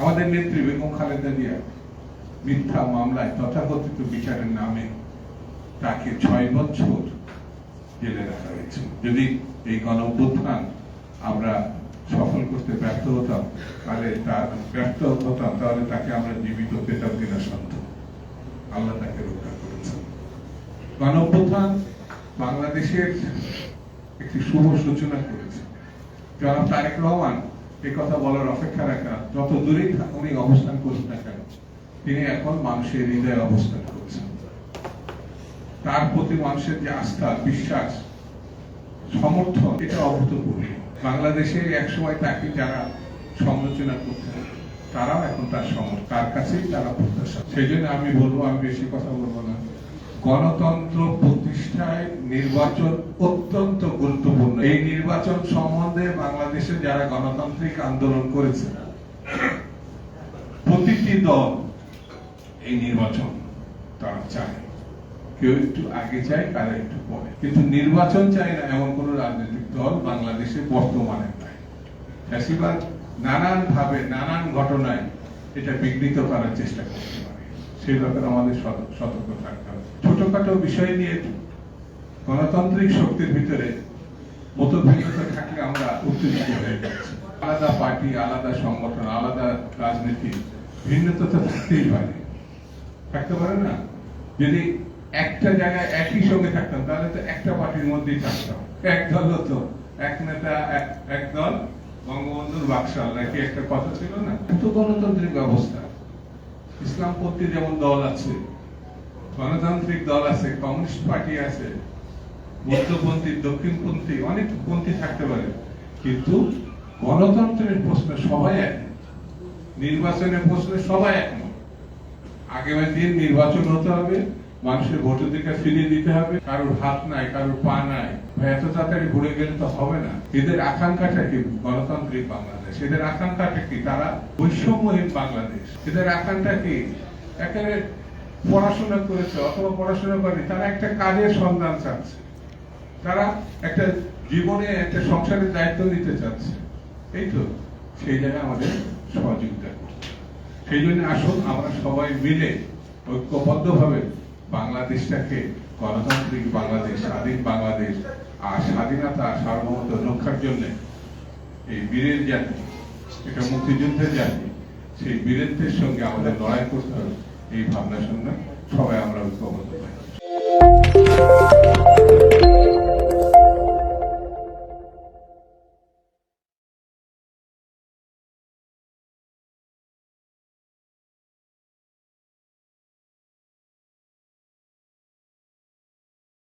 আমাদের নেত্রী বেগম খালেদা জিয়া মিথ্যা মামলায় তথাকথিত বিচারের নামে তাকে ছয় বছর জেলে রাখা হয়েছে। যদি এই গণ আমরা সফল করতে ব্যর্থ হতাম, তাহলে তার ব্যর্থ হতাম, তাহলে তাকে আমরা জীবিত পেতাম কিনা সন্দেহ। আল্লাহ তাকে রক্ষা করেছেন। গণ বাংলাদেশের একটি শুভ সূচনা করেছে। জনাব তারেক রহমান এই কথা বলার অপেক্ষা রাখা, যত দূরেই উনি অবস্থান করুন না কেন, তিনি এখন মানুষের হৃদয়ে অবস্থান করছেন। তার প্রতি মানুষের যে আস্থা, বিশ্বাস, সমর্থন, এটা অভূতপূর্ব। বাংলাদেশে একসময় তাকে যারা সমালোচনা করতেন, তারাও এখন তার সমর্থ তার কাছেই তারা প্রত্যাশা। সেই জন্য আমি বলব, আমি বেশি কথা বলব না। গণতন্ত্র প্রতিষ্ঠায় নির্বাচন অত্যন্ত গুরুত্বপূর্ণ। এই নির্বাচন সম্বন্ধে বাংলাদেশে যারা গণতান্ত্রিক আন্দোলন করেছে, প্রতিটি দল এই নির্বাচন তারা চায়। কেউ একটু আগে চায়, কারা একটু পরে। কিন্তু নির্বাচন চায় না এমন কোন রাজনৈতিক দল বাংলাদেশে বর্তমানে নাই। নানান ভাবে নানান ঘটনায় এটা বিঘ্নিত করার চেষ্টা করতে পারে। সেই ব্যাপারে আমাদের সতর্ক থাকতে হবে। ছোটখাটো বিষয় নিয়ে গণতান্ত্রিক শক্তির ভিতরে মতভিন্নতা থাকলে আমরা উত্তেজিত হয়ে যাচ্ছি। আলাদা পার্টি, আলাদা সংগঠন, আলাদা রাজনীতি, ভিন্নতা তো থাকতেই পারে। থাকতে পারে না? যদি একটা জায়গায় একই সঙ্গে থাকতাম, তাহলে তো একটা পার্টির মধ্যেই থাকতাম। এক দল হতো। এক নেতা এক- দল, বঙ্গবন্ধুর বাকশাল, নাকি একটা কথা ছিল না? এত গণতান্ত্রিক ব্যবস্থা। ইসলামপন্থী যেমন দল আছে, গণতান্ত্রিক দল আছে, কমিউনিস্ট পার্টি আছে মধ্যপন্থী, দক্ষিণপন্থী, অনেক পন্থী থাকতে পারে। কিন্তু গণতন্ত্রের প্রশ্নে সবাই এক। নির্বাচনের প্রশ্নে সবাই একমত আগামী দিন নির্বাচন হতে হবে, মানুষের ভোটাধিকার ফিরিয়ে দিতে হবে, কারোর হাত নাই, কারোর পা নাই। এত তাড়াতাড়ি ঘুরে গেলে তো হবে না। এদের আকাঙ্ক্ষাটা কি? গণতান্ত্রিক বাংলাদেশ। এদের আকাঙ্ক্ষাটা কি? তারা বৈষম্যহীন বাংলাদেশ। এদের আকাঙ্ক্ষা কি? একেবারে পড়াশোনা করেছে, অথবা পড়াশোনা করেনি, তারা একটা কাজের সন্ধান চাচ্ছে। তারা একটা জীবনে একটা সংসারের দায়িত্ব নিতে চাচ্ছে। এই তো সেই জায়গায় আমাদের সহযোগিতা সেই জন্য আসুন, আমরা সবাই মিলে ঐক্যবদ্ধভাবে বাংলাদেশটাকে গণতান্ত্রিক বাংলাদেশ, স্বাধীন বাংলাদেশ আর স্বাধীনতা, সার্বভৌমত্ব রক্ষার জন্য এই বীরের জাতি, এটা মুক্তিযুদ্ধের জাতি, সেই বীরত্বের সঙ্গে আমাদের লড়াই করতে হবে। এই ভাবনার সঙ্গে সবাই আমরা ঐক্যবদ্ধ।